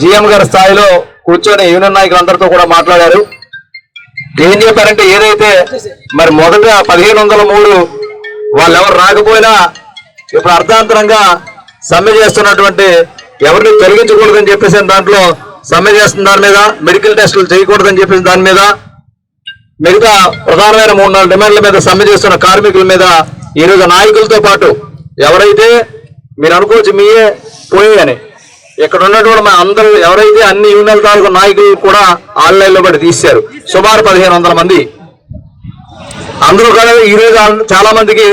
GM గారి స్థాయిలో కూర్చొని యూనియన్ నాయకులందరితో కూడా మాట్లాడారు. ఏం చెప్పారంటే ఏదైతే మరి మొదట పదిహేను వందల మూడు వాళ్ళెవరు రాకపోయినా ఇప్పుడు అర్థాంతరంగా సమ్మె చేస్తున్నటువంటి ఎవరిని తొలగించకూడదని చెప్పేసి దాంట్లో సమ్మె చేస్తున్న దాని మీద మెడికల్ టెస్టులు చేయకూడదని చెప్పేసి దాని మీద మిగతా ప్రధానమైన మూడు నాలుగు డిమాండ్ల మీద సమ్మె చేస్తున్న కార్మికుల మీద ఈ రోజు నాయకులతో పాటు ఎవరైతే మీరు అనుకోవచ్చు మీయే అని ఇక్కడ ఉన్నటువంటి మన అందరూ ఎవరైతే అన్ని యూనియన్ తాలూకు నాయకులు కూడా ఆన్లైన్లో కూడా తీశారు. సుమారు పదిహేను వందల మంది. అందరూ కూడా ఈ రోజు చాలా మందికి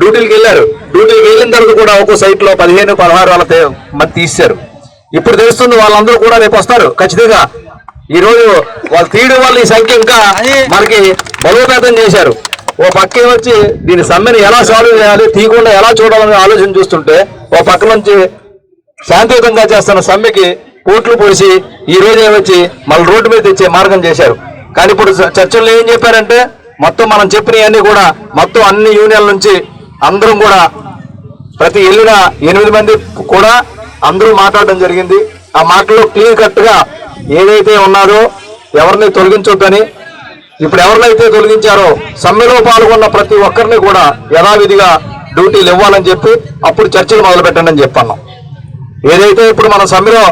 డ్యూటీలకు వెళ్ళారు. డ్యూటీకి వెళ్ళిన తర్వాత కూడా ఒక్కో సైట్లో పదిహేను పదహారు వాళ్ళ మంది తీశారు. ఇప్పుడు తెలుస్తుంది వాళ్ళందరూ కూడా రేపు వస్తారు. ఖచ్చితంగా ఈ రోజు వాళ్ళు తీయడం వల్ల ఈ సంఖ్య ఇంకా మనకి బలోపేతం చేశారు. ఓ పక్కే వచ్చి దీని సమ్మెని ఎలా సాల్వ్ చేయాలి తీయకుండా ఎలా చూడాలని ఆలోచన చూస్తుంటే ఓ పక్క నుంచి శాంతియుతంగా చేస్తున్న సమ్మెకి కోట్లు పోసి ఈ రోజు ఏమొచ్చి మళ్ళీ రోడ్డు మీద తెచ్చే మార్గం చేశారు. కానీ ఇప్పుడు చర్చల్లో ఏం చెప్పారంటే మొత్తం మనం చెప్పినవన్నీ కూడా మొత్తం అన్ని యూనియన్ల నుంచి అందరం కూడా ప్రతి వెళ్ళిన ఎనిమిది మంది కూడా అందరూ మాట్లాడడం జరిగింది. ఆ మాటలో క్లియర్ కట్గా ఏదైతే ఉన్నారో ఎవరిని తొలగించొద్దని ఇప్పుడు ఎవరినైతే తొలగించారో సమ్మెలో పాల్గొన్న ప్రతి ఒక్కరిని కూడా యథావిధిగా డ్యూటీలు ఇవ్వాలని చెప్పి అప్పుడు చర్చలు మొదలు పెట్టండి అని చెప్పన్నాం. ఏదైతే ఇప్పుడు మనం సమ్మెలో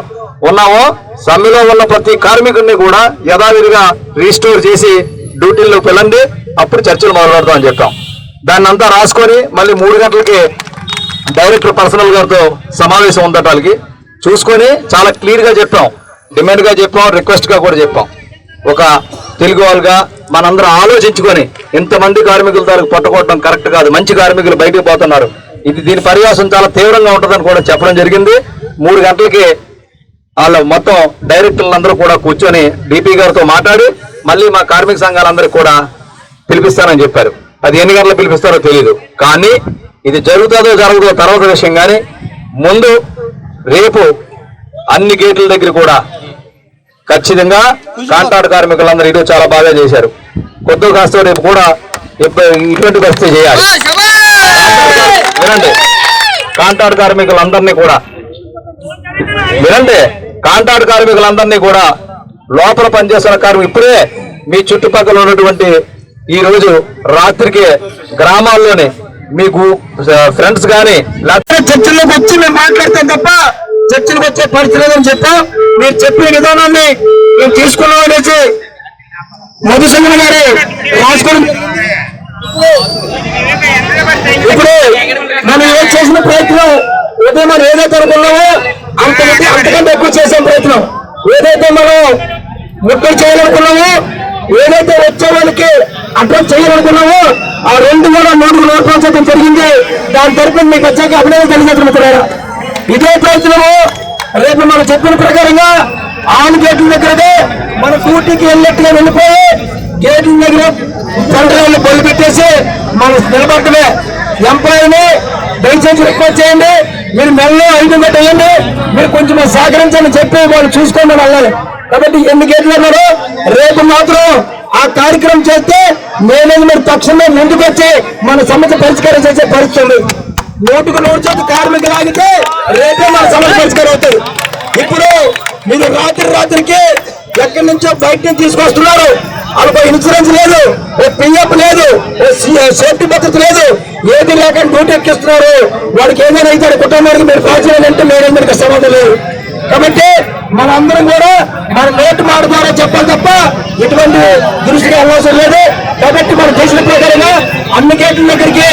ఉన్నామో సమ్మెలో ఉన్న ప్రతి కార్మికుడిని కూడా యథావిధిగా రీస్టోర్ చేసి డ్యూటీల్లో పిల్లండి అప్పుడు చర్చలు మొదలు పెడతామని చెప్పాం దాన్ని అంతా రాసుకొని మళ్ళీ మూడు గంటలకి డైరెక్టర్ పర్సనల్ గారితో సమావేశం ఉండటానికి చూసుకొని చాలా క్లియర్గా చెప్పాం. డిమాండ్గా చెప్పాం రిక్వెస్ట్గా కూడా చెప్పాం. ఒక తెలుగు వాళ్ళుగా మనందరం ఆలోచించుకొని ఇంతమంది కార్మికుల తాలూకు పట్టుకోవడం కరెక్ట్ కాదు. మంచి కార్మికులు బయటకు పోతున్నారు. ఇది దీని పర్యాసం చాలా తీవ్రంగా ఉంటుందని కూడా చెప్పడం జరిగింది. మూడు గంటలకి వాళ్ళ మొత్తం డైరెక్టర్లందరూ కూడా కూర్చొని డిపి గారితో మాట్లాడి మళ్ళీ మా కార్మిక సంఘాలందరికీ కూడా పిలిపిస్తానని చెప్పారు. అది ఎన్ని గంటలు పిలిపిస్తారో తెలియదు కానీ ఇది జరుగుతుందో జరగదో తర్వాత విషయం కానీ ముందు రేపు అన్ని గేట్ల దగ్గర కూడా ఖచ్చితంగా కాంట్రాక్ట్ కార్మికులందరూ ఇటు చాలా బాగా చేశారు. కొద్ది కాస్త రేపు కూడా ఇటువంటి పరిస్థితి చేయాలి. వినండి. కాంట్రాక్ట్ కార్మికులందరినీ కూడా వినండి కాంట్రాక్ట్ కార్మికులందరినీ కూడా లోపల పనిచేస్తున్న కార్మికులు ఇప్పుడే మీ చుట్టుపక్కల ఉన్నటువంటి ఈ రోజు రాత్రికి గ్రామాల్లోని మీకు ఫ్రెండ్స్ కానీ లేకపోతే చర్చల్లోకి వచ్చి మేము మాట్లాడతాం తప్ప చర్చలకు వచ్చే పరిస్థితి లేదని చెప్పాం. మీరు చెప్పిన విధానాన్ని మేము తీసుకున్నామనేసి మధుసూదన్ గారు రాసుకోవడం ఇప్పుడు మనం ఏం చేసిన ప్రయత్నం ఉదయం మనం ఏదైతే అనుకున్నామో అంతకంటే అంతకంటే ఎక్కువ చేసే ప్రయత్నం. ఏదైతే మనం ముట్టడి చేయాలనుకున్నామో ఏదైతే వచ్చే వాళ్ళకి అడ్రస్ చేయాలనుకున్నామో ఆ రెండు కూడా నూటికి నూరు ప్రాంతం జరిగింది. దాని తరపున మీకు వచ్చాక అభినందన తెలియజేస్తున్నారు ఇదే ప్రయత్నము రేపు మనం చెప్పిన ప్రకారంగా ఆన్ గేట్ల దగ్గరదే మన కూటికి వెళ్ళినట్టుగా వెళ్ళిపోయి గేట్ల దగ్గర సెంటర్ బొల్లు పెట్టేసి మనం నిలబడటమే ఎంప్లాయీని దయచేసి రిక్వెస్ట్ చేయండి. మీరు మెల్లో ఐదు గంట వేయండి మీరు కొంచెం సహకరించని చెప్పి వాళ్ళు చూసుకోండి వెళ్ళాలి కాబట్టి ఎన్ని గేట్లు అన్నారు రేపు మాత్రం ఆ కార్యక్రమం చేస్తే మేనేజ్మెంట్ తక్షణమే ముందుకు వచ్చి మన సమస్య పరిష్కారం చేసే పరిస్థితుంది ఉంది. నూరు కార్మికులు ఆగితే రేపే మన సమస్య పరిష్కారం అవుతుంది. ఇప్పుడు మీరు రాత్రి రాత్రికి ఎక్కడి నుంచో బయట తీసుకొస్తున్నారు. వాళ్ళకి ఇన్సూరెన్స్ లేదు ఓ పిఎఫ్ లేదు ఓ సేఫ్టీ భద్రత లేదు. ఏది లేకుండా డ్యూటీ ఎక్కిస్తున్నారు. వాడికి ఏదైనా అయితే కుటుంబానికి మీరు కాల్చేయాలంటే మేనేజ్మెంట్కి సంబంధం లేదు? కాబట్టి మనందరం కూడా మన నోటు మాట ద్వారా చెప్పాలి తప్ప ఇటువంటి దృష్టికి అవసరం లేదు. కాబట్టి మనం చేసిన ప్రకారంగా అన్ని గేట్ల దగ్గరికి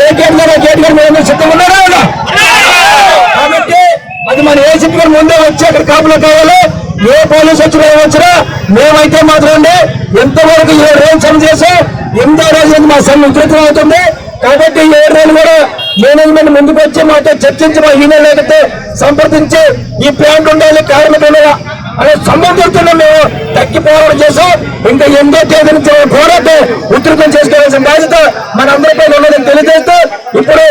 ఏ గేట్ ద్వారా గేట్ గారు మేము సిద్ధం ఉన్నారా? కాబట్టి అది మన ఏ సిట్ గారు ముందే వచ్చి అక్కడ కాపులో కావాలో? ఏ పోలీసు వచ్చినా వచ్చినా మేమైతే మాత్రం ఎంతవరకు ఏడు రోజులు సమ్మె చేసాం ఎనిమిదో రోజు మా సమ్మె విస్తృతం అవుతుంది. కాబట్టి ఏడు రోజులు కూడా మేనేజ్మెంట్ ముందుకు వచ్చి మాతో చర్చించి మా యూనియన్ లేకపోతే సంప్రదించి ఈ ప్లాంట్ ఉండాలి కార్మికులు అనే సంబంధితున్న మేము తగ్గిపోవడం చేసాం ఇంకా ఎనిమిదో తేదీ నుంచి పోరాటం ఉధృతం చేసుకోవాల్సిన బాధ్యత మనందరిపై ఉన్నదని తెలియజేస్తూ ఇప్పుడు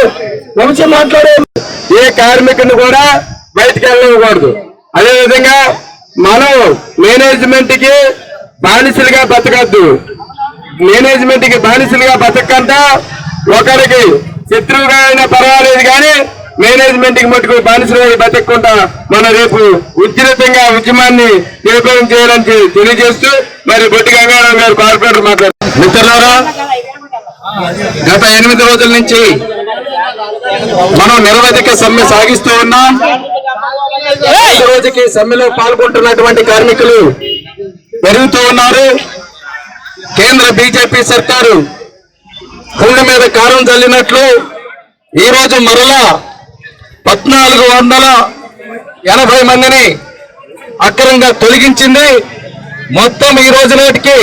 వంశీ మాట్లాడే ఏ కార్మికుని కూడా బయటికి వెళ్ళకూడదు అదేవిధంగా మనం మేనేజ్మెంట్కి బానిసలుగా బతకద్దు. మేనేజ్మెంట్కి బానిసలుగా బతకంట ఒకరికి శత్రువుగా అయినా పర్వాలేదు కానీ మేనేజ్మెంట్కి మటుకు బానిసలు బతకకుండా మన రేపు ఉద్రితంగా ఉద్యమాన్ని తీవ్రం చేయాలని తెలియజేస్తూ మరి బొట్టి గంగారావు గారు కార్పొరేటర్ మాట్లాడారు మిత్రులారా గత ఎనిమిది రోజుల నుంచి మనం నిరవధిక సమ్మె సాగిస్తూ ఉన్నాం. ఈ రోజుకి సమ్మెలో పాల్గొంటున్నటువంటి కార్మికులు పెరుగుతూ ఉన్నారు. కేంద్ర బీజేపీ సర్కారు భూమి మీద కారం చల్లినట్లు ఈ రోజు మరలా పద్నాలుగు వందల ఎనభై మందిని అక్రమంగా తొలగించింది. మొత్తం ఈ రోజు నాటికి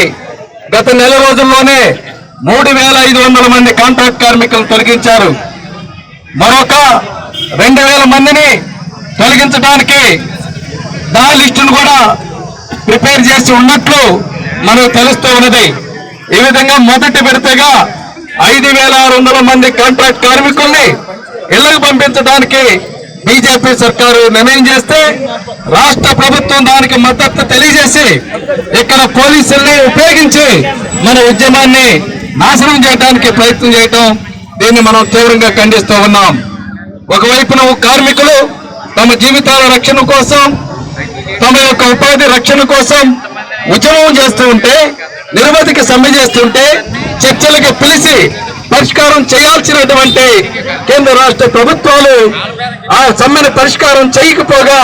గత నెల రోజుల్లోనే మూడు వేల ఐదు వందల మంది కాంట్రాక్ట్ కార్మికులను తొలగించారు. మరొక రెండు వేల మందిని తొలగించడానికి దా లిస్టును కూడా ప్రిపేర్ చేసి ఉన్నట్లు మనకు తెలుస్తూ ఉన్నది. ఈ విధంగా మొదటి విడతగా ఐదు వేల ఆరు వందల మంది కాంట్రాక్ట్ కార్మికుల్ని ఇళ్ళకు పంపించడానికి బీజేపీ సర్కారు నిర్ణయం చేస్తే రాష్ట్ర ప్రభుత్వం దానికి మద్దతు తెలియజేసి ఇక్కడ పోలీసుల్ని ఉపయోగించి మన ఉద్యమాన్ని నాశనం చేయడానికి ప్రయత్నం చేయటం దీన్ని మనం తీవ్రంగా ఖండిస్తూ ఉన్నాం. ఒకవైపున కార్మికులు తమ జీవితాల రక్షణ కోసం తమ యొక్క ఉపాధి రక్షణ కోసం ఉద్యమం చేస్తూ ఉంటే నిరవధికి సమ్మె చేస్తుంటే చర్చలకు పిలిచి పరిష్కారం చేయాల్సినటువంటి కేంద్ర రాష్ట్ర ప్రభుత్వాలు ఆ సమ్మెను పరిష్కారం చేయకపోగా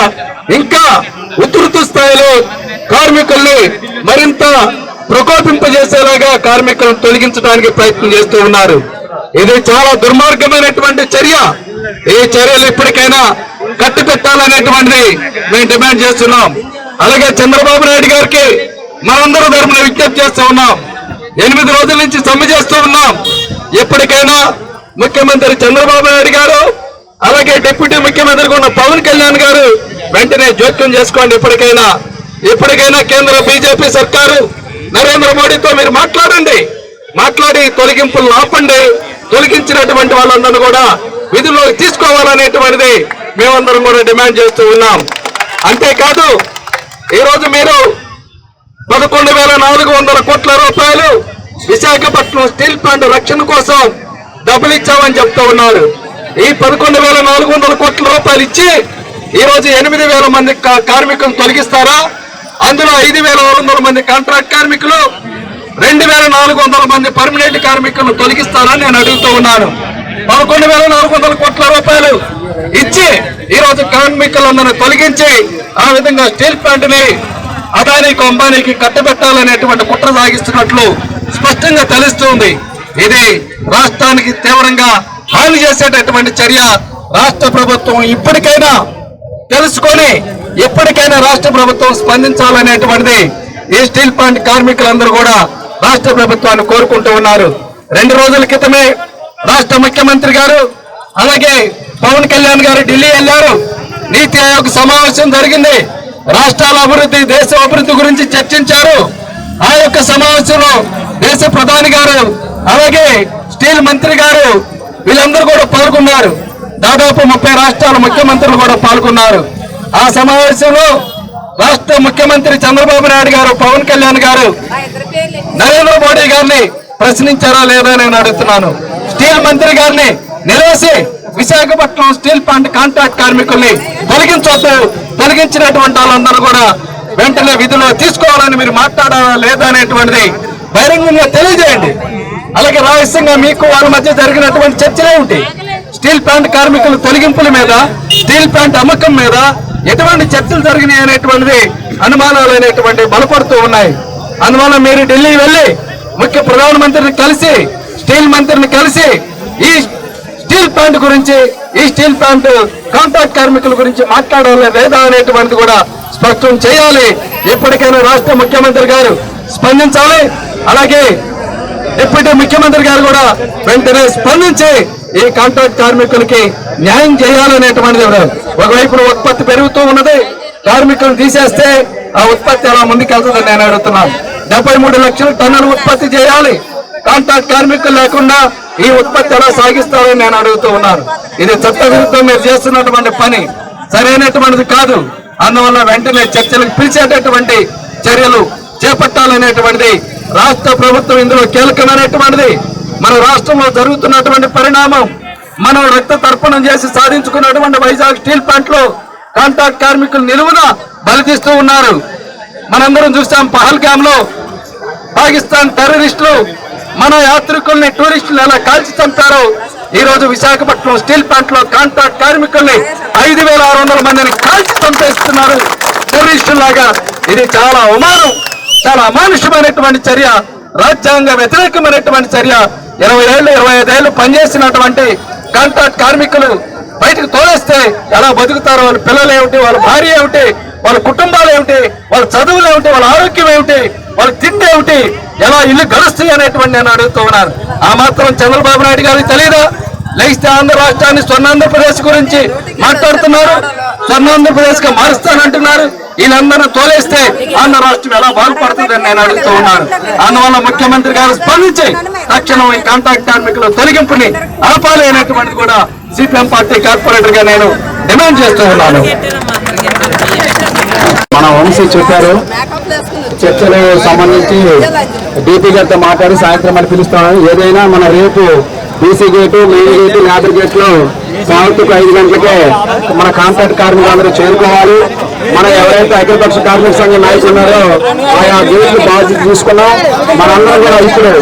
ఇంకా ఉధృత స్థాయిలో కార్మికుల్ని మరింత ప్రకోపింపజేసేలాగా కార్మికులను తొలగించడానికి ప్రయత్నం చేస్తూ ఉన్నారు. ఇది చాలా దుర్మార్గమైనటువంటి చర్య. ఈ చర్యలు ఇప్పటికైనా కట్టపెట్టాలనేటువంటిది మేము డిమాండ్ చేస్తున్నాం. అలాగే చంద్రబాబు నాయుడు గారికి మనందరూ తరపున విజ్ఞప్తి చేస్తూ ఉన్నాం. ఎనిమిది రోజుల నుంచి సమ్మె చేస్తూ ఉన్నాం. ఎప్పటికైనా ముఖ్యమంత్రి చంద్రబాబు నాయుడు గారు అలాగే డిప్యూటీ ముఖ్యమంత్రిగా ఉన్న పవన్ కళ్యాణ్ గారు వెంటనే జోక్యం చేసుకోండి ఎప్పటికైనా. ఎప్పటికైనా కేంద్ర బీజేపీ సర్కారు నరేంద్ర మోడీతో మీరు మాట్లాడండి. మాట్లాడి తొలగింపులు ఆపండి. తొలగించినటువంటి వాళ్ళందరూ కూడా విధుల్లోకి తీసుకోవాలనేటువంటిది మేమందరం కూడా డిమాండ్ చేస్తూ ఉన్నాం. అంతేకాదు ఈరోజు మీరు పదకొండు వేల నాలుగు వందల కోట్ల రూపాయలు విశాఖపట్నం స్టీల్ ప్లాంట్ రక్షణ కోసం డబ్బులు ఇచ్చామని చెప్తా ఉన్నారు. ఈ పదకొండు వేల నాలుగు వందల కోట్ల రూపాయలు ఇచ్చి ఈరోజు ఎనిమిది వేల మంది కా- కార్మికులను తొలగిస్తారా? అందులో ఐదు వేల ఆరు వందల మంది కాంట్రాక్ట్ కార్మికులు రెండు వేల నాలుగు వందల మంది పర్మనెంట్ కార్మికులను తొలగిస్తారని నేను అడుగుతూ ఉన్నాను. పదకొండు వేల నాలుగు వందల కోట్ల రూపాయలు ఇచ్చి ఈ రోజు కార్మికులందరినీ తొలగించి ఆ విధంగా స్టీల్ ప్లాంట్ని అదానికి అంబానీకి కట్టబెట్టాలనేటువంటి కుట్ర సాగిస్తున్నట్లు స్పష్టంగా తెలుస్తుంది ఇది రాష్ట్రానికి తీవ్రంగా హాని చేసేటటువంటి చర్య రాష్ట్ర ప్రభుత్వం ఇప్పటికైనా తెలుసుకొని ఎప్పటికైనా రాష్ట్ర ప్రభుత్వం స్పందించాలనేటువంటిది ఈ స్టీల్ ప్లాంట్ కార్మికులందరూ కూడా రాష్ట్ర ప్రభుత్వాన్ని కోరుకుంటూ ఉన్నారు. రెండు రోజుల క్రితమే రాష్ట్ర ముఖ్యమంత్రి గారు అలాగే పవన్ కళ్యాణ్ గారు ఢిల్లీ వెళ్ళారు. నీతి ఆయోగ్ సమావేశం జరిగింది. రాష్ట్రాల అభివృద్ధి దేశ అభివృద్ధి గురించి చర్చించారు. ఆ యొక్క సమావేశంలో దేశ ప్రధాని గారు అలాగే స్టీల్ మంత్రి గారు వీళ్ళందరూ కూడా పాల్గొన్నారు. దాదాపు ముప్పై రాష్ట్రాల ముఖ్యమంత్రులు కూడా పాల్గొన్నారు. ఆ సమావేశంలో రాష్ట్ర ముఖ్యమంత్రి చంద్రబాబు నాయుడు గారు పవన్ కళ్యాణ్ గారు నరేంద్ర మోడీ గారిని ప్రశ్నించారా లేదా నేను అడుగుతున్నాను. స్టీల్ మంత్రి గారిని నిలవేసి విశాఖపట్నం స్టీల్ ప్లాంట్ కాంట్రాక్ట్ కార్మికుల్ని తొలగించొద్దు. తొలగించినటువంటి వాళ్ళందరూ కూడా వెంటనే విధులు తీసుకోవాలని మీరు మాట్లాడాలా లేదా అనేటువంటిది బహిరంగంగా తెలియజేయండి. అలాగే రహస్యంగా మీకు వారి మధ్య జరిగినటువంటి చర్చలే ఉంటాయి స్టీల్ ప్లాంట్ కార్మికుల తొలగింపుల మీద స్టీల్ ప్లాంట్ అమ్మకం మీద ఎటువంటి చర్చలు జరిగినాయి అనేటువంటిది అనుమానాలు అనేటువంటి బలపడుతూ ఉన్నాయి. అందువల్ల మీరు ఢిల్లీ వెళ్ళి ముఖ్య ప్రధానమంత్రిని కలిసి స్టీల్ మంత్రిని కలిసి ఈ స్టీల్ ప్లాంట్ గురించి ఈ స్టీల్ ప్లాంట్ కాంట్రాక్ట్ కార్మికుల గురించి మాట్లాడాలి లేదా అనేటువంటిది కూడా స్పష్టం చేయాలి. ఎప్పటికైనా రాష్ట్ర ముఖ్యమంత్రి గారు స్పందించాలి. అలాగే డిప్యూటీ ముఖ్యమంత్రి గారు కూడా వెంటనే స్పందించి ఈ కాంట్రాక్ట్ కార్మికులకి న్యాయం చేయాలనేటువంటిది ఒకవైపు ఉత్పత్తి పెరుగుతూ ఉన్నది. కార్మికులను తీసేస్తే ఆ ఉత్పత్తి ఎలా ముందుకెళ్తుందని నేను అడుగుతున్నాను. డెబ్బై మూడు లక్షల టన్నులు ఉత్పత్తి చేయాలి. కాంట్రాక్ట్ కార్మికులు లేకుండా ఈ ఉత్పత్తి ఎలా సాగిస్తారని నేను అడుగుతూ ఉన్నాను. ఇది చట్టవిరుద్ధం మీరు చేస్తున్నటువంటి పని. సరైనటువంటిది కాదు. అందువల్ల వెంటనే చర్చలకు పిలిచేటటువంటి చర్యలు చేపట్టాలనేటువంటిది రాష్ట్ర ప్రభుత్వం ఇందులో కీలకమైనటువంటిది. మన రాష్ట్రంలో జరుగుతున్నటువంటి పరిణామం మనం రక్త తర్పణం చేసి సాధించుకున్నటువంటి వైజాగ్ స్టీల్ ప్లాంట్లో కాంట్రాక్ట్ కార్మికులు నిలువున బలితీస్తూ ఉన్నారు. మనందరం చూసాం పహల్గామ్లో పాకిస్తాన్ టెర్రరిస్టులు మన యాత్రికుల్ని టూరిస్టులు ఎలా కాల్చి చంపారో ఈ రోజు విశాఖపట్నం స్టీల్ ప్లాంట్లో కాంట్రాక్ట్ కార్మికుల్ని ఐదు వేల ఆరు వందల మందిని కాల్చి చంపేస్తున్నారు టూరిస్టులాగా ఇది చాలా అవమానం చాలా అమానుషమైనటువంటి చర్య రాజ్యాంగ వ్యతిరేకమైనటువంటి చర్య. ఇరవై ఏళ్ళు ఇరవై ఐదేళ్ళు పనిచేసినటువంటి కాంట్రాక్ట్ కార్మికులు బయటకు తోలేస్తే ఎలా బతుకుతారో వాళ్ళ పిల్లలు ఏమిటి వాళ్ళ భార్య ఏమిటి వాళ్ళ కుటుంబాలు ఏమిటి వాళ్ళ చదువులు ఏమిటి వాళ్ళ ఆరోగ్యం ఏమిటి వాళ్ళ తిండి ఏమిటి ఎలా ఇల్లు గడుస్తాయి అనేటువంటి నేను అడుగుతూ ఉన్నాను. ఆ మాత్రం చంద్రబాబు నాయుడు గారికి తెలియదా లేస్తే ఆంధ్ర రాష్ట్రాన్ని స్వర్ణాంధ్రప్రదేశ్ గురించి మాట్లాడుతున్నారు. స్వర్ణాంధ్రప్రదేశ్గా మారుస్తానంటున్నారు. వీళ్ళందరూ తోలేస్తే ఆంధ్ర రాష్ట్రం ఎలా బాగుపడుతుందని నేను అడుగుతూ ఉన్నాను. అందువల్ల ముఖ్యమంత్రి గారు స్పందించి తక్షణం ఈ కాంట్రాక్ట్ కార్మికుల తొలగింపుని ఆపాలి అనేటువంటిది కూడా సిపిఎం పార్టీ కార్పొరేటర్గా నేను డిమాండ్ చేస్తూ ఉన్నాను. మన వంశీ చెప్పారు. చర్చలు సంబంధించి డీపీ గారితో మాట్లాడి సాయంత్రం మరి పిలుస్తామని ఏదైనా మన రేపు BC gate main gate labour గేట్లో సాగుతుకు ఐదు గంటలకే మన కాంట్రాక్ట్ కార్మికులందరూ చేరుకోవాలి. మన ఎవరైతే అఖిలపక్ష కార్మిక సంఘ నాయకులు ఉన్నారో ఆయా గేట్లు బాధ్యత తీసుకున్నాం. మనందరం కూడా ఇప్పుడు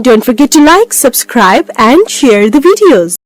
Don't forget to like, subscribe and share the videos.